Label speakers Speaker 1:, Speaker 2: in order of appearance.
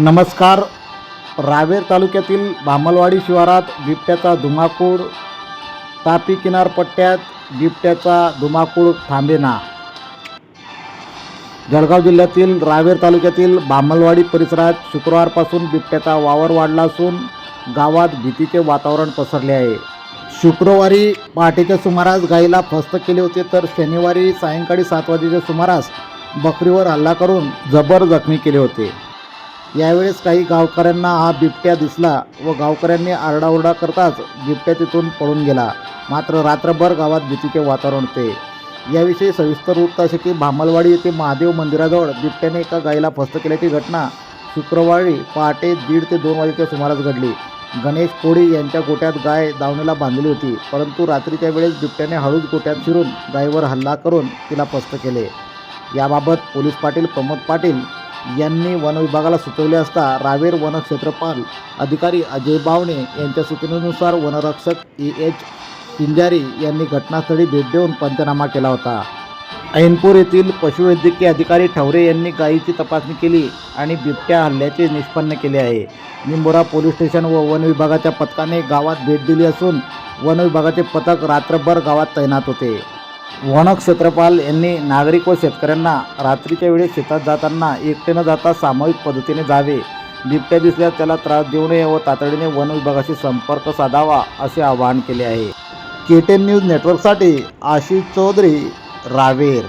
Speaker 1: नमस्कार. रावेर तालुक्यातील भामलवाडी शिवारात बिबट्याचा धुमाकूळ तापी किनारपट्ट्यात बिबट्याचा धुमाकूळ थांबेना. जळगाव जिल्ह्यातील रावेर तालुक्यातील भामलवाडी परिसरात शुक्रवारपासून बिबट्याचा वावर वाढला असून गावात भीतीचे वातावरण पसरले आहे. शुक्रवारी पहाटेच्या सुमारास गाईला फस्त केले होते तर शनिवारी सायंकाळी सात वाजेच्या सुमारास बकरीवर हल्ला करून जबर जखमी केले होते. यावेळेस काही गावकऱ्यांना हा बिबट्या दिसला व गावकऱ्यांनी आरडाओरडा करताच बिबट्या तिथून पळून गेला. मात्र रात्रभर गावात भीतीचे वातावरण होते. याविषयी सविस्तर वृत्त असे की भामलवाडी येथे महादेव मंदिराजवळ बिबट्याने एका गाईला फस्त केल्याची घटना शुक्रवारी पहाटे दीड ते दोन वाजेच्या सुमारास घडली. गणेश कोळी यांच्या गोट्यात गाय दावणीला बांधली होती परंतु रात्रीच्या वेळेस बिबट्याने हळूच गोट्यात शिरून गायीवर हल्ला करून तिला फस्त केले. याबाबत पोलीस पाटील प्रमोद पाटील यांनी वनविभागाला सुचवले असता रावेर वनक्षेत्रपाल अधिकारी अजय बावणे यांच्या सूचनेनुसार वनरक्षक ई एच पिंजारी यांनी घटनास्थळी भेट देऊन पंचनामा केला होता. ऐनपूर येथील पशुवैद्यकीय अधिकारी ठवरे यांनी गायीची तपासणी केली आणि बिबट्या हल्ल्याचे निष्पन्न केले आहे. निंबोरा पोलीस स्टेशन व वन विभागाच्या पथकाने गावात भेट दिली असून वन विभागाचे पथक रात्रभर गावात तैनात होते. वन क्षेत्रपाल यांनी नागरिक व शेतकऱ्यांना रात्रीच्या वेळी शेतात जाताना एकटे न जाता सामूहिक पद्धतीने जावे. बिबट्या दिसल्यास त्याला त्रास देऊ नये व तातडीने वन विभागाशी संपर्क साधावा असे आवाहन केले आहे. के टेन न्यूज नेटवर्कसाठी आशिष चौधरी रावेर.